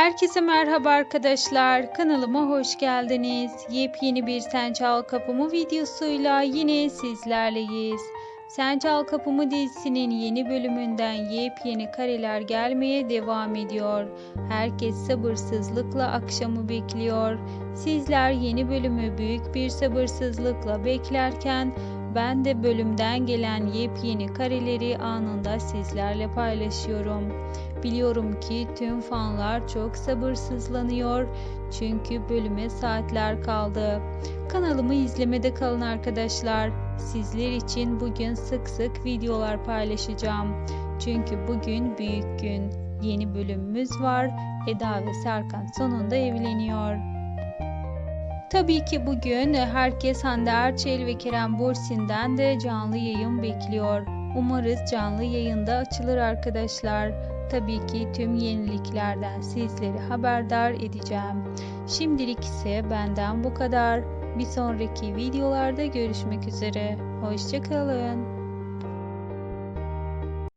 Herkese merhaba arkadaşlar. Kanalıma hoş geldiniz. Yepyeni bir Sen Çal Kapımı videosuyla yine sizlerleyiz. Sen Çal Kapımı dizisinin yeni bölümünden yepyeni kareler gelmeye devam ediyor. Herkes sabırsızlıkla akşamı bekliyor. Sizler yeni bölümü büyük bir sabırsızlıkla beklerken ben de bölümden gelen yepyeni kareleri anında sizlerle paylaşıyorum. Biliyorum ki tüm fanlar çok sabırsızlanıyor çünkü bölüme saatler kaldı. Kanalımı izlemede kalın arkadaşlar. Sizler için bugün sık sık videolar paylaşacağım. Çünkü bugün büyük gün. Yeni bölümümüz var. Eda ve Serkan sonunda evleniyor. Tabii ki bugün herkes Hande Erçel ve Kerem Bursin'den de canlı yayın bekliyor. Umarız canlı yayında açılır arkadaşlar. Tabii ki tüm yeniliklerden sizleri haberdar edeceğim. Şimdilik ise benden bu kadar. Bir sonraki videolarda görüşmek üzere. Hoşçakalın.